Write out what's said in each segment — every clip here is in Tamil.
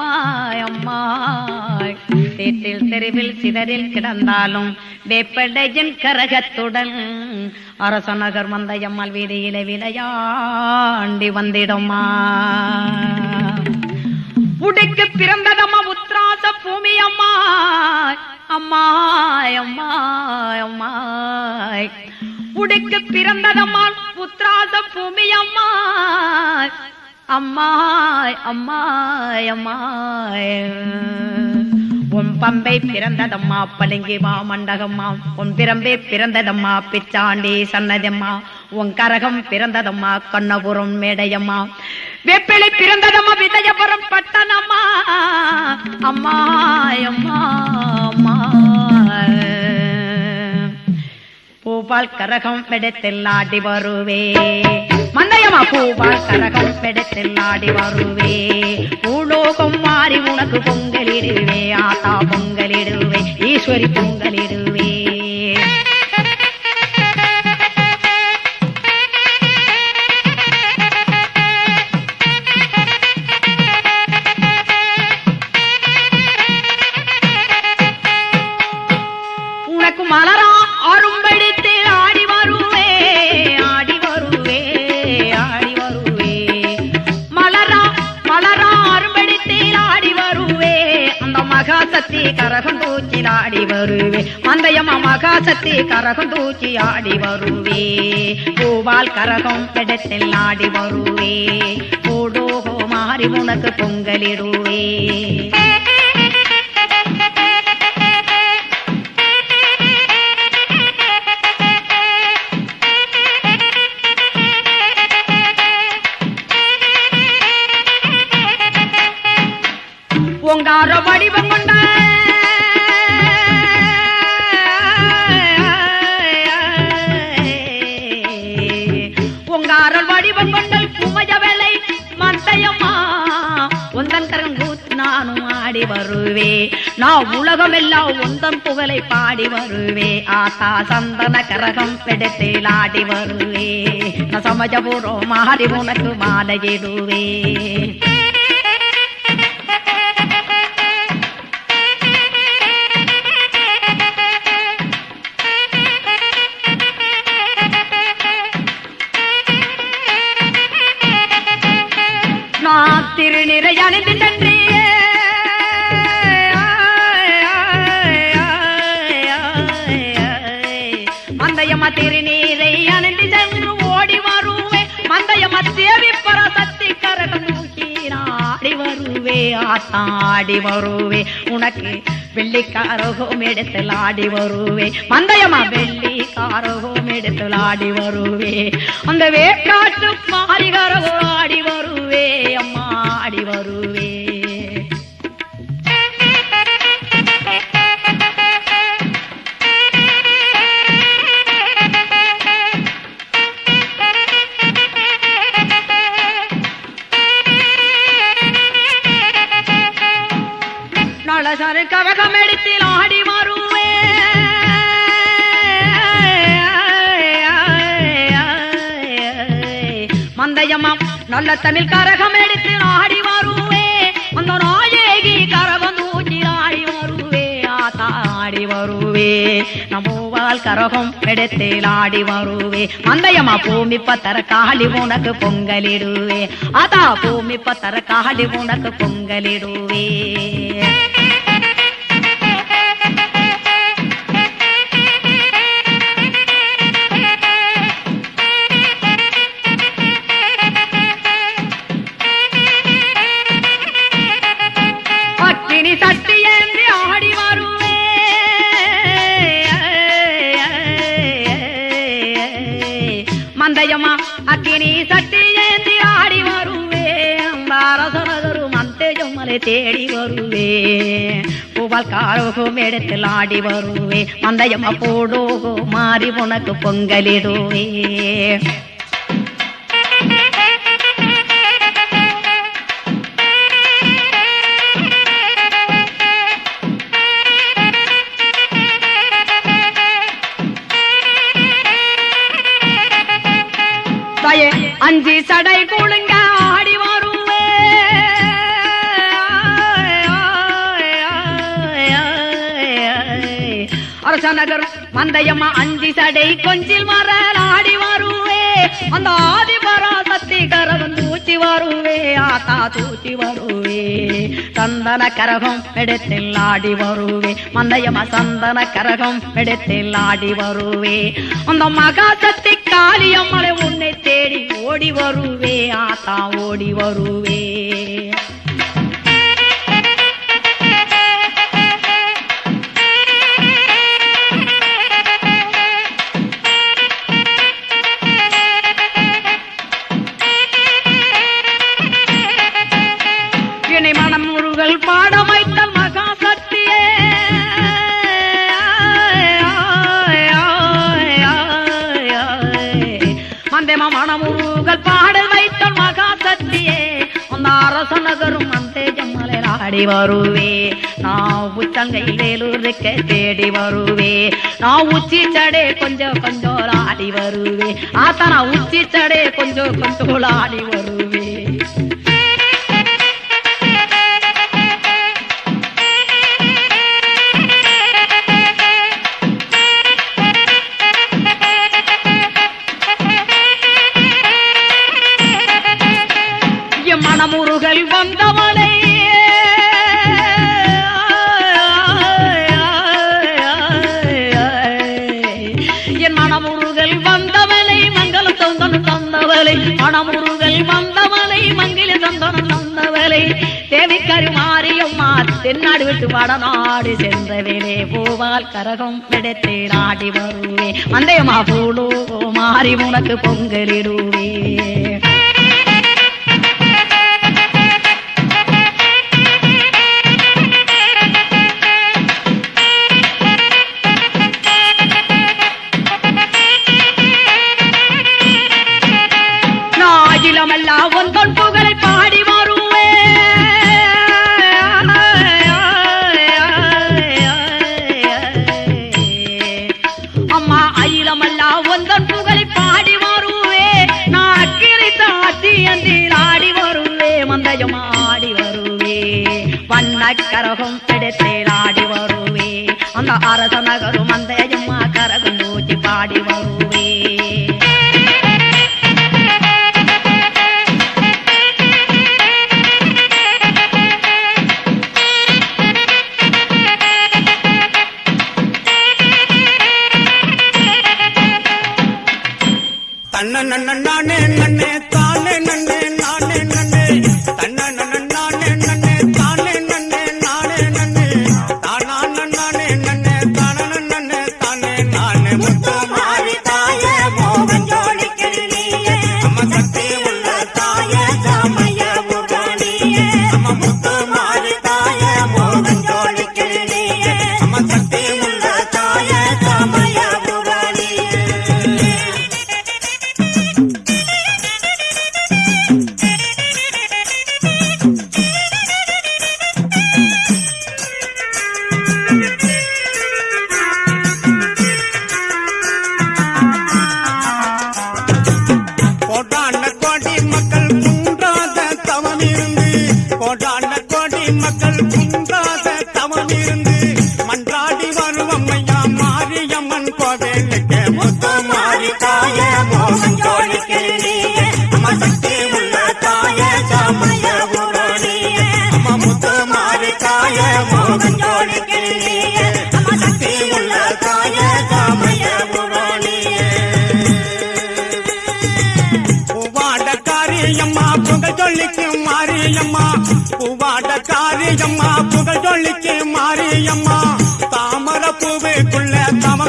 அம்மாய் அம்மாய். சேற்றில் தெருவில் சிதறில் கிடந்தாலும் வேப்படையின் கரகத்துடன் அரசநகர் வந்த எம்மாள் வீதியில விளையாண்டி வந்திடுமா? உடைக்கு பிறந்ததம்மா உத்ராச பூமி அம்மா அம்மாய் அம்மாய் அம்மாய். உடைக்கு பிறந்ததம்மாள் உத்ராச பூமி அம்மாய். அம்மா அம்மாய் அம்மாய். உன் பம்பை பிறந்ததம்மா பளிங்கி வா மண்டகம்மா. உன் பிரம்பே பிறந்ததம்மா பிச்சாண்டி சன்னதம்மா உன் கரகம் பிறந்ததம்மா கண்ணபுரம் மேடையம்மா. வெப்பிலை பிறந்ததம்மா விஜயபுரம் பட்டணம்மா. அம்மாய் அம்மா அம்மா. பூபால் கரகம் பெடத்தில் ஆடி வருவே. மந்தையம்மா பூபால் கரகம் பெடத்தில் ஆடி வருவே. பூலோகம் மாறி உனக்கு பொங்கலிடுவே ஆத்தா பொங்கலிடுவே ஈஸ்வரி பொங்கலிடுவே வருவே. மந்தயம்மா மகாசக்தி கரகம் தூக்கி ஆடி வருவே. பூவால் கரகம் இடத்தில் ஆடி வருவே. கூடோகோ மாறி உனக்கு பொங்கலிடுவே. வருவே. நான் உலகமெல்லாம் உந்தன் புகழை பாடி வருவே. ஆத்தா சந்தன கரகம் பெடுத்தில் ஆடி வருவே. நான் சமஜபூர்வம் மாறி உனக்கு மாலையிடுவே. நான் திருநிறை அணிந்து சென்று வருவே ஆசாடி வருவே. உனக்கு வெள்ளிக்காரகம் எடுத்துல ஆடி வருவே. மந்தயமா வெள்ளிக்காரகம் எடுத்துல ஆடி வருவே. அந்த வேக்காட்டு மந்தயம்மா நல்ல தமிழ் கரகம் எடுத்து ஆடி வருவே. அந்த நாயகி கரகம் நூற்றி ஆடி வருவே. ஆத்தா ஆடி வருவே. நம்மூவால் கரகம் எடுத்து ஆடி வருவே. மந்தயம்மா பூமி பத்தர காளி உனக்கு பொங்கலிடுவே. அதா பூமி பத்தர காளி உனக்கு பொங்கலிடுவே. பூவால் காரோகம் எடுத்தில் ஆடி வருவே மந்தயம்மா போடோகோ மாறி உனக்கு பொங்கலிடுவே. அரசநகர் மந்தையம்மா அஞ்சி சடை கொஞ்சில் மரலாடி வருவே. அந்த ஆதி பராசக்தி கரகம் தூச்சி வருவே ஆத்தா தூச்சி வருவே. சந்தன கரகம் எடுத்தில் ஆடி வருவே. மந்தையம்மா சந்தன கரகம் எடுத்தில் ஆடி வருவே. அந்த மகாசக்தி காளியம்மளை உன்னை தேடி ஓடி வருவே. ஆத்தா ஓடி வருவே. மந்தேமா மனமுருகல் பாடல் வைத்தல் மகாசக்தியே. அந்த அரச நகரும் அந்த ஜம்மலை ஆடி வருவே. நான் உச்சங்கையில் வேலூருக்கு தேடி வருவே. நான் உச்சி சடே கொஞ்சம் கொஞ்சம் ஆடி வருவே. ஆத்தா நான் உச்சி சடே கொஞ்சம் கொஞ்சம் ஆடி வருவே. தென்னாடு விட்டு வடநாடு சென்றவேலே பூவால் கரகம் எடுத்து நாடி வருவே. மந்தையம்மா பூலோ மாறி உனக்கு பொங்கலிடுவே.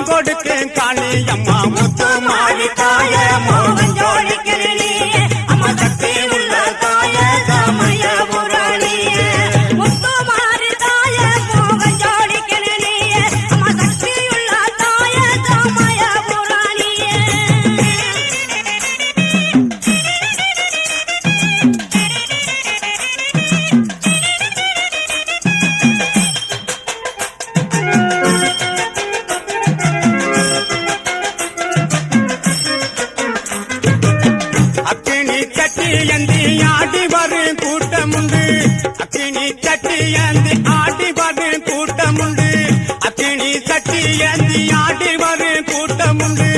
தவம் கொடுக்கு காளியம்மா முத்து மாறி தாயே. சட்டி ஏந்தி ஆடி வரும் கூட்டம் உண்டு அத்தினி சட்டி ஏந்தி ஆடி வரும் கூட்டம் உண்டு.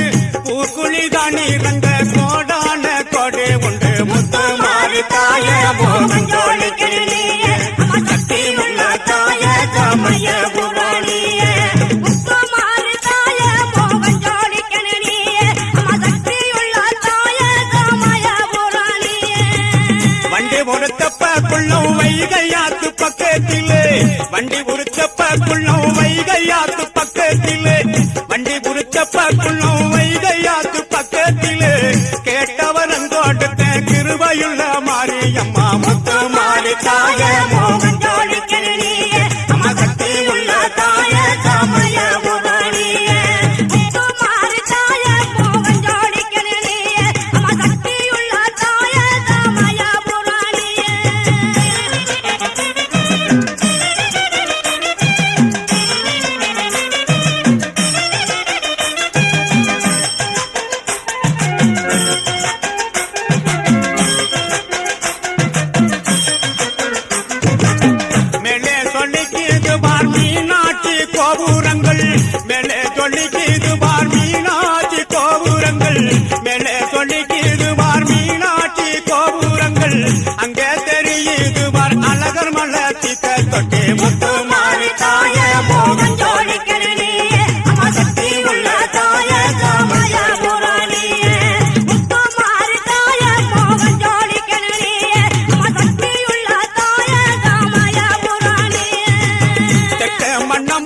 பூக்குழி தான் இறந்த வைகள் வண்டி உருச்சப்ப குள்ளம் வைகையாத்து பக்கத்திலே. வண்டி உருச்சப்ப குள்ளம் வைகையாத்து பக்கத்திலே. கேட்டவரன் தோட்டத்தை கிருபையுள்ள மாரியம்மா முத்து மாறி தாய மோகன்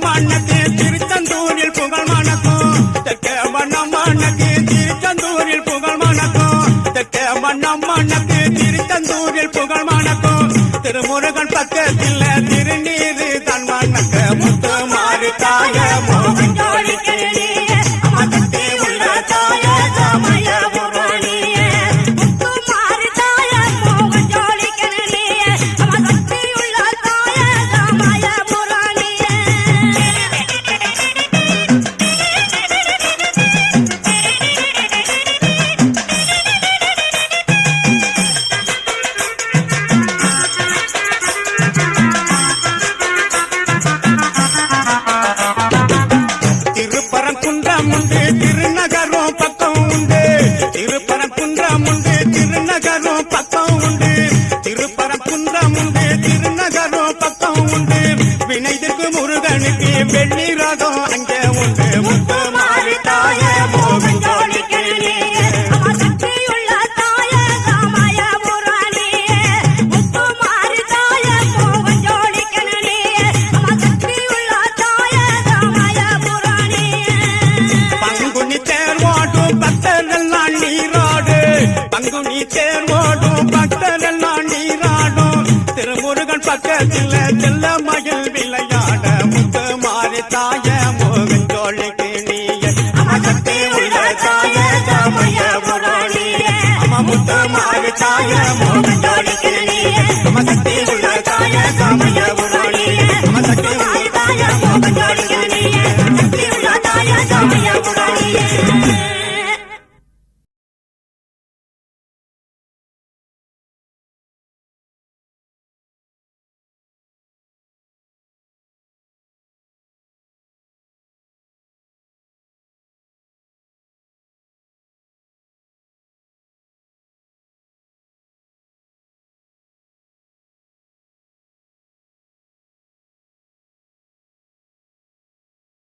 மண்ணத்தில் திருத்தந்தூர் துணி தேர்வோடும் பக்தர்கள் நான் நீராடும். திருமுருகன் பக்கத்தில்